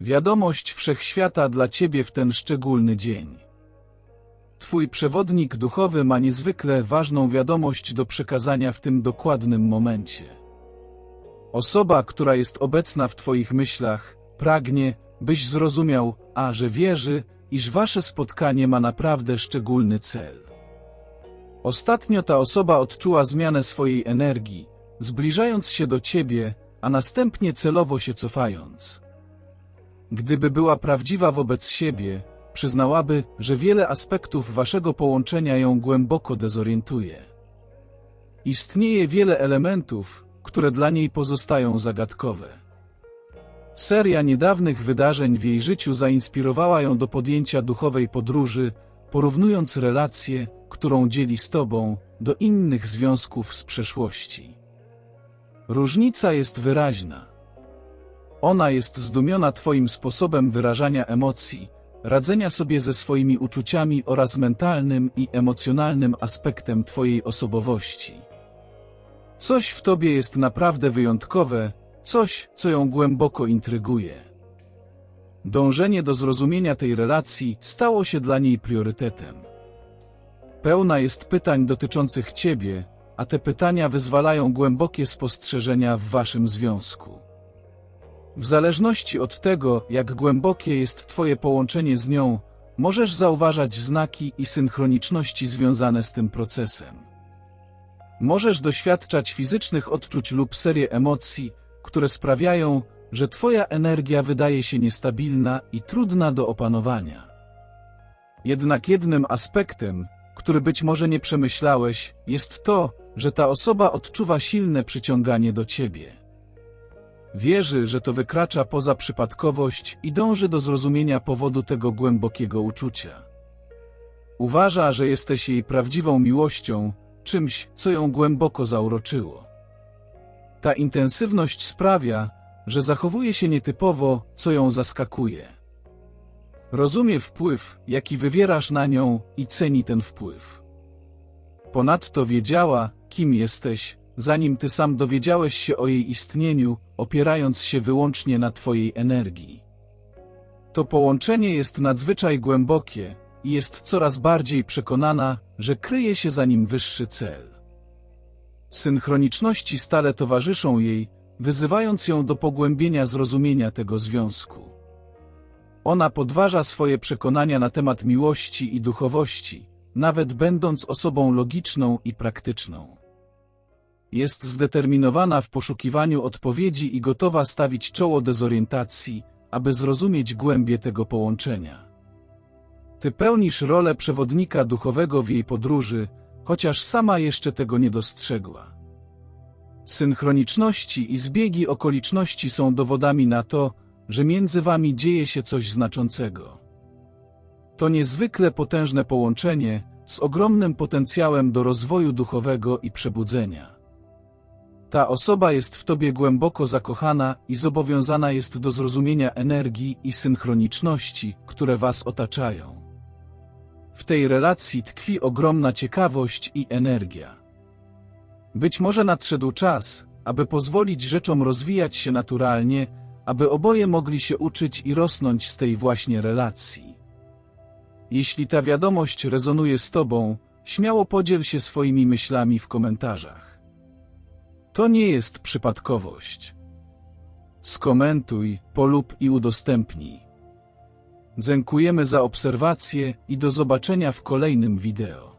Wiadomość wszechświata dla Ciebie w ten szczególny dzień. Twój przewodnik duchowy ma niezwykle ważną wiadomość do przekazania w tym dokładnym momencie. Osoba, która jest obecna w Twoich myślach, pragnie, byś zrozumiał, a że wierzy, iż Wasze spotkanie ma naprawdę szczególny cel. Ostatnio ta osoba odczuła zmianę swojej energii, zbliżając się do Ciebie, a następnie celowo się cofając. Gdyby była prawdziwa wobec siebie, przyznałaby, że wiele aspektów waszego połączenia ją głęboko dezorientuje. Istnieje wiele elementów, które dla niej pozostają zagadkowe. Seria niedawnych wydarzeń w jej życiu zainspirowała ją do podjęcia duchowej podróży, porównując relację, którą dzieli z tobą, do innych związków z przeszłości. Różnica jest wyraźna. Ona jest zdumiona Twoim sposobem wyrażania emocji, radzenia sobie ze swoimi uczuciami oraz mentalnym i emocjonalnym aspektem Twojej osobowości. Coś w Tobie jest naprawdę wyjątkowe, coś, co ją głęboko intryguje. Dążenie do zrozumienia tej relacji stało się dla niej priorytetem. Pełna jest pytań dotyczących Ciebie, a te pytania wyzwalają głębokie spostrzeżenia w Waszym związku. W zależności od tego, jak głębokie jest Twoje połączenie z nią, możesz zauważać znaki i synchroniczności związane z tym procesem. Możesz doświadczać fizycznych odczuć lub serię emocji, które sprawiają, że Twoja energia wydaje się niestabilna i trudna do opanowania. Jednak jednym aspektem, który być może nie przemyślałeś, jest to, że ta osoba odczuwa silne przyciąganie do Ciebie. Wierzy, że to wykracza poza przypadkowość i dąży do zrozumienia powodu tego głębokiego uczucia. Uważa, że jesteś jej prawdziwą miłością, czymś, co ją głęboko zauroczyło. Ta intensywność sprawia, że zachowuje się nietypowo, co ją zaskakuje. Rozumie wpływ, jaki wywierasz na nią i ceni ten wpływ. Ponadto wiedziała, kim jesteś, zanim ty sam dowiedziałeś się o jej istnieniu, opierając się wyłącznie na twojej energii. To połączenie jest nadzwyczaj głębokie i jest coraz bardziej przekonana, że kryje się za nim wyższy cel. Synchroniczności stale towarzyszą jej, wyzywając ją do pogłębienia zrozumienia tego związku. Ona podważa swoje przekonania na temat miłości i duchowości, nawet będąc osobą logiczną i praktyczną. Jest zdeterminowana w poszukiwaniu odpowiedzi i gotowa stawić czoło dezorientacji, aby zrozumieć głębie tego połączenia. Ty pełnisz rolę przewodnika duchowego w jej podróży, chociaż sama jeszcze tego nie dostrzegła. Synchroniczności i zbiegi okoliczności są dowodami na to, że między wami dzieje się coś znaczącego. To niezwykle potężne połączenie z ogromnym potencjałem do rozwoju duchowego i przebudzenia. Ta osoba jest w tobie głęboko zakochana i zobowiązana jest do zrozumienia energii i synchroniczności, które was otaczają. W tej relacji tkwi ogromna ciekawość i energia. Być może nadszedł czas, aby pozwolić rzeczom rozwijać się naturalnie, aby oboje mogli się uczyć i rosnąć z tej właśnie relacji. Jeśli ta wiadomość rezonuje z Tobą, śmiało podziel się swoimi myślami w komentarzach. To nie jest przypadkowość. Skomentuj, polub i udostępnij. Dziękujemy za obserwację i do zobaczenia w kolejnym wideo.